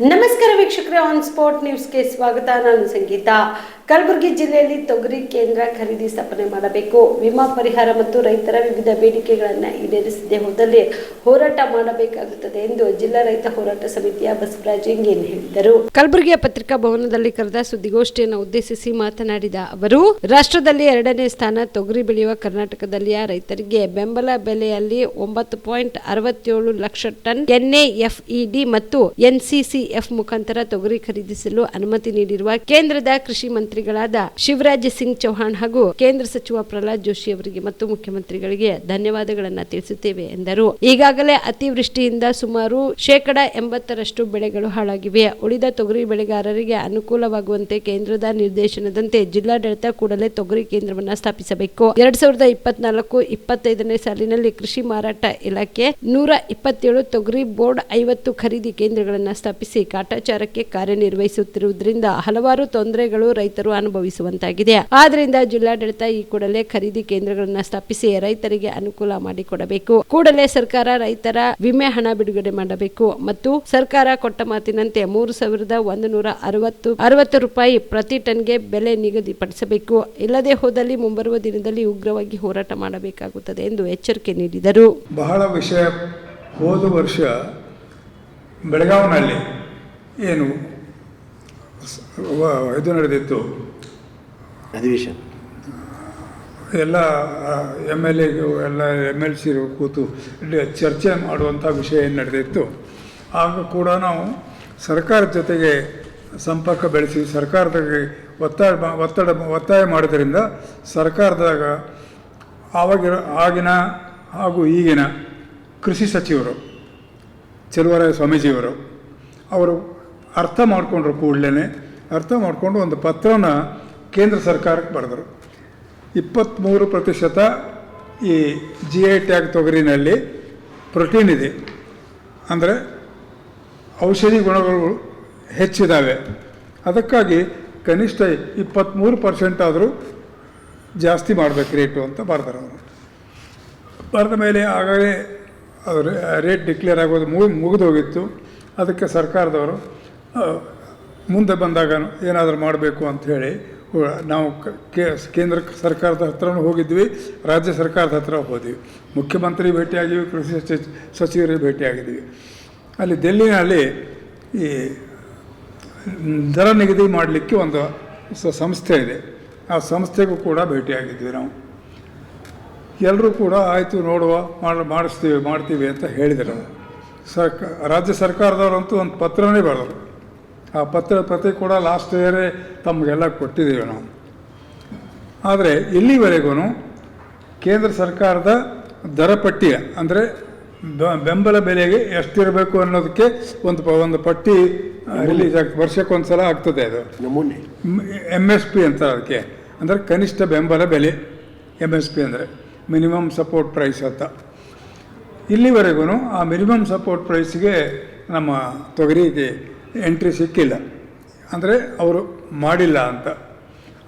ನಮಸ್ಕಾರ ವೀಕ್ಷಕರೇ on spot ನ್ಯೂಸ್ಗೆ ಸ್ವಾಗತ ನಾನು ಸಂಗೀತ ಕಲಬುರಗಿ ಜಿಲ್ಲೆಯಲ್ಲಿ ತೊಗರಿ ಕೇಂದ್ರ ಖರೀದಿ ಸ್ಥಾಪನೆ ಮಾಡಬೇಕು. ವಿಮಾ ಪರಿಹಾರ ಮತ್ತು ರೈತರ ವಿವಿಧ ಬೇಡಿಕೆಗಳನ್ನು ಈಡೇರಿಸದೆ ಹೋದಲ್ಲಿ ಹೋರಾಟ ಮಾಡಬೇಕಾಗುತ್ತದೆ ಎಂದು ಜಿಲ್ಲಾ ರೈತ ಹೋರಾಟ ಸಮಿತಿಯ ಬಸವರಾಜ್ ಇಂಗೇನ್ ಹೇಳಿದರು. ಕಲಬುರಗಿಯ ಪತ್ರಿಕಾ ಭವನದಲ್ಲಿ ಕರೆದ ಸುದ್ದಿಗೋಷ್ಠಿಯನ್ನು ಉದ್ದೇಶಿಸಿ ಮಾತನಾಡಿದ ಅವರು, ರಾಷ್ಟ್ರದಲ್ಲಿ ಎರಡನೇ ಸ್ಥಾನ ತೊಗರಿ ಬೆಳೆಯುವ ಕರ್ನಾಟಕದಲ್ಲಿಯ ರೈತರಿಗೆ ಬೆಂಬಲ ಬೆಲೆಯಲ್ಲಿ ಒಂಬತ್ತು ಪಾಯಿಂಟ್ ಅರವತ್ತೇಳು ಲಕ್ಷ ಟನ್ ಎನ್ಎಎಫ್ಇಡಿ ಮತ್ತು ಎನ್ಸಿಸಿಎಫ್ ಮುಖಾಂತರ ತೊಗರಿ ಖರೀದಿಸಲು ಅನುಮತಿ ನೀಡಿರುವ ಕೇಂದ್ರದ ಕೃಷಿ ಮಂತ್ರಿಗಳಾದ ಶಿವರಾಜ್ ಸಿಂಗ್ ಚೌಹಾಣ್ ಹಾಗೂ ಕೇಂದ್ರ ಸಚಿವ ಪ್ರಹ್ಲಾದ್ ಜೋಶಿ ಅವರಿಗೆ ಮತ್ತು ಮುಖ್ಯಮಂತ್ರಿಗಳಿಗೆ ಧನ್ಯವಾದಗಳನ್ನು ತಿಳಿಸುತ್ತೇವೆ ಎಂದರು. ಈಗಾಗಲೇ ಅತಿವೃಷ್ಟಿಯಿಂದ ಸುಮಾರು ಶೇಕಡ ಎಂಬತ್ತರಷ್ಟು ಬೆಳೆಗಳು ಹಾಳಾಗಿವೆ. ಉಳಿದ ತೊಗರಿ ಬೆಳೆಗಾರರಿಗೆ ಅನುಕೂಲವಾಗುವಂತೆ ಕೇಂದ್ರದ ನಿರ್ದೇಶನದಂತೆ ಜಿಲ್ಲಾಡಳಿತ ಕೂಡಲೇ ತೊಗರಿ ಕೇಂದ್ರವನ್ನ ಸ್ಥಾಪಿಸಬೇಕು. ಎರಡ್ ಸಾವಿರದ ಇಪ್ಪತ್ನಾಲ್ಕು ಇಪ್ಪತ್ತೈದನೇ ಸಾಲಿನಲ್ಲಿ ಕೃಷಿ ಮಾರಾಟ ಇಲಾಖೆ ನೂರ ಇಪ್ಪತ್ತೇಳು ತೊಗರಿ ಬೋರ್ಡ್ ಐವತ್ತು ಖರೀದಿ ಕೇಂದ್ರಗಳನ್ನು ಸ್ಥಾಪಿಸಿ ಕಾಟಾಚಾರಕ್ಕೆ ಕಾರ್ಯನಿರ್ವಹಿಸುತ್ತಿರುವುದರಿಂದ ಹಲವಾರು ತೊಂದರೆಗಳು ರೈತರು ಅನುಭವಿಸುವಂತಾಗಿದೆ. ಆದ್ರಿಂದ ಜಿಲ್ಲಾಡಳಿತ ಈ ಕೂಡಲೇ ಖರೀದಿ ಕೇಂದ್ರಗಳನ್ನು ಸ್ಥಾಪಿಸಿ ರೈತರಿಗೆ ಅನುಕೂಲ ಮಾಡಿಕೊಡಬೇಕು. ಕೂಡಲೇ ಸರ್ಕಾರ ರೈತರ ವಿಮೆ ಹಣ ಬಿಡುಗಡೆ ಮಾಡಬೇಕು ಮತ್ತು ಸರ್ಕಾರ ಕೊಟ್ಟ ಮಾತಿನಂತೆ ಮೂರು ಸಾವಿರದ ಒಂದು ನೂರ ಅರವತ್ತು ಅರವತ್ತು ರೂಪಾಯಿ ಪ್ರತಿ ಟನ್ಗೆ ಬೆಲೆ ನಿಗದಿಪಡಿಸಬೇಕು. ಇಲ್ಲದೆ ಹೋದಲ್ಲಿ ಮುಂಬರುವ ದಿನದಲ್ಲಿ ಉಗ್ರವಾಗಿ ಹೋರಾಟ ಮಾಡಬೇಕಾಗುತ್ತದೆ ಎಂದು ಎಚ್ಚರಿಕೆ ನೀಡಿದರು. ಬಹಳ ವಿಷಯ ಹೋದ ವರ್ಷ ಬೆಳಗಾವಿನಲ್ಲಿ ಏನು ಇದು ನಡೆದಿತ್ತು. ಅಧಿವೇಶನ ಎಲ್ಲ ಎಂ ಎಲ್ ಎಗೂ ಎಲ್ಲ ಎಂ ಎಲ್ ಸಿ ಕೂತು ಇಲ್ಲಿ ಚರ್ಚೆ ಮಾಡುವಂಥ ವಿಷಯ ಏನು ನಡೆದಿತ್ತು. ಆಗ ಕೂಡ ನಾವು ಸರ್ಕಾರದ ಜೊತೆಗೆ ಸಂಪರ್ಕ ಬೆಳೆಸಿ ಸರ್ಕಾರದ ಒತ್ತಾಯ ಮಾ- ಒತ್ತಡ ಒತ್ತಾಯ ಮಾಡೋದ್ರಿಂದ ಸರ್ಕಾರದಾಗ ಆವಾಗಿರ ಆಗಿನ ಹಾಗೂ ಈಗಿನ ಕೃಷಿ ಸಚಿವರು ಚೆಲುವರಾಯ ಸ್ವಾಮೀಜಿಯವರು ಅವರು ಅರ್ಥ ಮಾಡಿಕೊಂಡ್ರು ಕೂಡಲೇ ಅರ್ಥ ಮಾಡಿಕೊಂಡು ಒಂದು ಪತ್ರನ ಕೇಂದ್ರ ಸರ್ಕಾರಕ್ಕೆ ಬರೆದರು. ಇಪ್ಪತ್ತ್ಮೂರು ಪ್ರತಿಶತ ಈ ಜಿ ಐ ಟ್ಯಾಗ್ ತೊಗರಿನಲ್ಲಿ ಪ್ರೋಟೀನ್ ಇದೆ. ಅಂದರೆ ಔಷಧಿ ಗುಣಗಳು ಹೆಚ್ಚಿದ್ದಾವೆ ಅದಕ್ಕಾಗಿ ಕನಿಷ್ಠ ಇಪ್ಪತ್ತ್ಮೂರು ಪರ್ಸೆಂಟ್ ಆದರೂ ಜಾಸ್ತಿ ಮಾಡಬೇಕು ರೇಟು ಅಂತ ಬರ್ತಾರೆ ಅವರು. ಬರೆದ ಮೇಲೆ ಆಗಾಗಲೇ ಅವರು ರೇಟ್ ಡಿಕ್ಲೇರ್ ಆಗೋದು ಮುಗಿ ಮುಗಿದೋಗಿತ್ತು ಅದಕ್ಕೆ ಸರ್ಕಾರದವರು ಮುಂದೆ ಬಂದಾಗ ಏನಾದರೂ ಮಾಡಬೇಕು ಅಂತ ಹೇಳಿ ನಾವು ಕೇಂದ್ರ ಸರ್ಕಾರದ ಹತ್ರನೂ ಹೋಗಿದ್ವಿ, ರಾಜ್ಯ ಸರ್ಕಾರದ ಹತ್ರ ಹೋದ್ವಿ. ಮುಖ್ಯಮಂತ್ರಿ ಭೇಟಿಯಾಗಿದ್ವಿ, ಕೃಷಿ ಸಚಿ- ಸಚಿವರಿಗೆ ಭೇಟಿಯಾಗಿದ್ವಿ. ಅಲ್ಲಿ ಡೆಲ್ಲಿನಲ್ಲಿ ಈ, ದರ ನಿಗದಿ ಮಾಡಲಿಕ್ಕೆ ಒಂದು ಸಂಸ್ಥೆ ಇದೆ. ಆ ಸಂಸ್ಥೆಗೂ ಕೂಡ ಭೇಟಿಯಾಗಿದ್ವಿ ನಾವು. ಎಲ್ಲರೂ ಕೂಡ ಆಯಿತು, ನೋಡುವ, ಮಾಡಿ, ಮಾಡಿಸ್ತೀವಿ, ಮಾಡ್ತೀವಿ ಅಂತ ಹೇಳಿದರು. ಸರ್ಕ, ರಾಜ್ಯ ಸರ್ಕಾರದವರಂತೂ ಒಂದು ಪತ್ರನೇ ಬರೆದರು. ಆ ಪತ್ರ ಪ್ರತಿ ಕೂಡ ಲಾಸ್ಟ್ ಇಯರೇ ತಮಗೆಲ್ಲ ಕೊಟ್ಟಿದ್ದೀವಿ ನಾವು. ಆದರೆ ಇಲ್ಲಿವರೆಗೂ ಕೇಂದ್ರ ಸರ್ಕಾರದ ದರ ಪಟ್ಟಿ ಅಂದರೆ ಬೆಂಬಲ ಬೆಲೆಗೆ ಎಷ್ಟಿರಬೇಕು ಅನ್ನೋದಕ್ಕೆ ಒಂದು ಪ- ಒಂದು ಪಟ್ಟಿ ರಿಲೀಸ್ ಆಗ್ತದೆ ವರ್ಷಕ್ಕೊಂದು ಸಲ ಆಗ್ತದೆ ಅದು. ಎಂ ಎಸ್ ಪಿ ಅಂತ ಅದಕ್ಕೆ. ಅಂದರೆ ಕನಿಷ್ಠ ಬೆಂಬಲ ಬೆಲೆ ಎಂ ಎಸ್ ಪಿ ಅಂದರೆ ಮಿನಿಮಮ್ ಸಪೋರ್ಟ್ ಪ್ರೈಸ್ ಅಂತ. ಇಲ್ಲಿವರೆಗೂ ಆ ಮಿನಿಮಮ್ ಸಪೋರ್ಟ್ ಪ್ರೈಸ್ಗೆ ನಮ್ಮ ತೊಗರಿಗೆ ಎಂಟ್ರಿ ಸಿಕ್ಕಿಲ್ಲ. ಅಂದರೆ ಅವರು ಮಾಡಿಲ್ಲ ಅಂತ.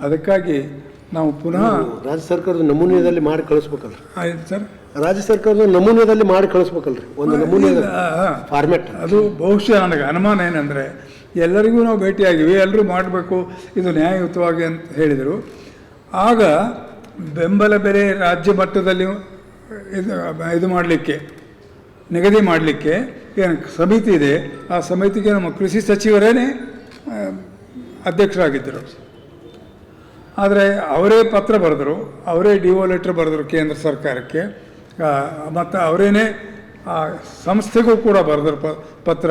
ಅದಕ್ಕಾಗಿ ನಾವು ಪುನಃ ರಾಜ್ಯ ಸರ್ಕಾರದ ನಮೂನೆಯಲ್ಲಿ ಮಾಡಿ ಕಳಿಸ್ಬೇಕಲ್ರಿ. ಆಯ್ತು ಸರ್? ರಾಜ್ಯ ಸರ್ಕಾರದ ನಮೂನೆಯಲ್ಲಿ ಮಾಡಿ ಕಳಿಸ್ಬೇಕಲ್ರಿ. ಒಂದು ನಮೂನೆ ಫಾರ್ಮೆಟ್ ಅದು ಬಹುಶಃ ನನಗೆ ಅನುಮಾನ ಏನಂದರೆ ಎಲ್ಲರಿಗೂ ನಾವು ಭೇಟಿಯಾಗಿವಿ ಎಲ್ಲರೂ ಮಾಡಬೇಕು ಇದು ನ್ಯಾಯಯುತವಾಗಿ ಅಂತ ಹೇಳಿದರು. ಆಗ ಬೆಂಬಲ ಬೆಲೆ ರಾಜ್ಯ ಮಟ್ಟದಲ್ಲಿ ಇದು ಇದು ಮಾಡಲಿಕ್ಕೆ ನಿಗದಿ ಮಾಡಲಿಕ್ಕೆ ಏನು ಸಮಿತಿ ಇದೆ, ಆ ಸಮಿತಿಗೆ ನಮ್ಮ ಕೃಷಿ ಸಚಿವರೇನೆ ಅಧ್ಯಕ್ಷರಾಗಿದ್ದರು. ಆದರೆ ಅವರೇ ಪತ್ರ ಬರೆದರು, ಅವರೇ ಡಿ ಒ ಲೆಟ್ರ್ ಬರೆದರು ಕೇಂದ್ರ ಸರ್ಕಾರಕ್ಕೆ. ಮತ್ತು ಅವರೇನೇ ಆ ಸಂಸ್ಥೆಗೂ ಕೂಡ ಬರೆದರು ಪತ್ರ.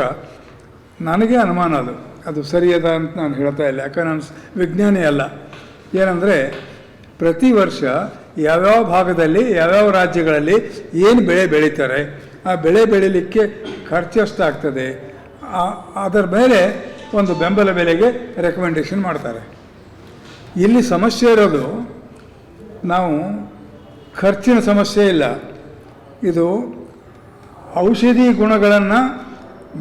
ನನಗೆ ಅನುಮಾನ ಅದು ಅದು ಸರಿಯದ ಅಂತ ನಾನು ಹೇಳ್ತಾ ಇಲ್ಲ, ಯಾಕಂದ್ರೆ ನಾನು ವಿಜ್ಞಾನಿ ಅಲ್ಲ. ಏನಂದರೆ ಪ್ರತಿ ವರ್ಷ ಯಾವ್ಯಾವ ಭಾಗದಲ್ಲಿ, ಯಾವ್ಯಾವ ರಾಜ್ಯಗಳಲ್ಲಿ ಏನು ಬೆಳೆ ಬೆಳೀತಾರೆ ಆ ಬೆಳೆ ಬೆಳೀಲಿಕ್ಕೆ ಖರ್ಚು ಎಷ್ಟಾಗ್ತದೆ ಆ- ಅದರ ಮೇಲೆ ಒಂದು ಬೆಂಬಲ ಬೆಲೆಗೆ ರೆಕಮೆಂಡೇಷನ್ ಮಾಡ್ತಾರೆ. ಇಲ್ಲಿ ಸಮಸ್ಯೆ ಇರೋದು ನಾವು ಖರ್ಚಿನ ಸಮಸ್ಯೆ ಇಲ್ಲ. ಇದು ಔಷಧಿ ಗುಣಗಳನ್ನು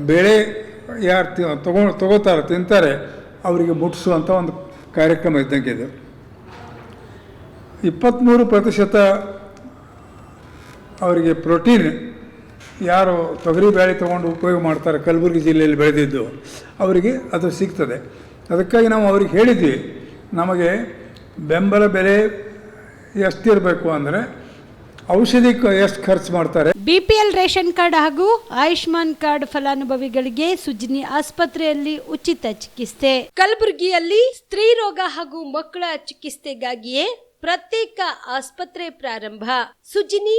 ಬೆಳೆ ಯಾರು ತಗೋ, ತಗೋತಾರೆ ತಿಂತಾರೆ, ಅವರಿಗೆ ಮುಟ್ಟಿಸುವಂಥ ಒಂದು ಕಾರ್ಯಕ್ರಮ ಇದ್ದಂಗೆ ಇದು. ಇಪ್ಪತ್ತ್ಮೂರು ಪ್ರತಿಶತ ಅವರಿಗೆ ಪ್ರೋಟೀನ್ ಯಾರು ತೊಗರಿ ಬೇಳೆ ತೊಗೊಂಡು ಉಪಯೋಗ ಮಾಡ್ತಾರೆ ಕಲಬುರಗಿ ಜಿಲ್ಲೆಯಲ್ಲಿ ಬೆಳೆದಿದ್ದು, ಅವರಿಗೆ ಅದು ಸಿಗ್ತದೆ. ಅದಕ್ಕಾಗಿ ನಾವು ಅವ್ರಿಗೆ ಹೇಳಿದ್ವಿ, ನಮಗೆ ಬೆಂಬಲ ಬೆಲೆ ಎಷ್ಟಿರಬೇಕು ಅಂದರೆ ಔಷಧಿ ಎಷ್ಟು ಖರ್ಚು ಮಾಡ್ತಾರೆ. ಬಿಪಿಎಲ್ ರೇಷನ್ ಕಾರ್ಡ್ ಹಾಗೂ ಆಯುಷ್ಮಾನ್ ಕಾರ್ಡ್ ಫಲಾನುಭವಿಗಳಿಗೆ ಸುಜಿನಿ ಆಸ್ಪತ್ರೆಯಲ್ಲಿ ಉಚಿತ ಚಿಕಿತ್ಸೆ. ಕಲಬುರಗಿಯಲ್ಲಿ ಸ್ತ್ರೀ ರೋಗ ಹಾಗೂ ಮಕ್ಕಳ ಚಿಕಿತ್ಸೆಗಾಗಿಯೇ ಪ್ರತ್ಯೇಕ ಆಸ್ಪತ್ರೆ ಪ್ರಾರಂಭ. ಸುಜಿನಿ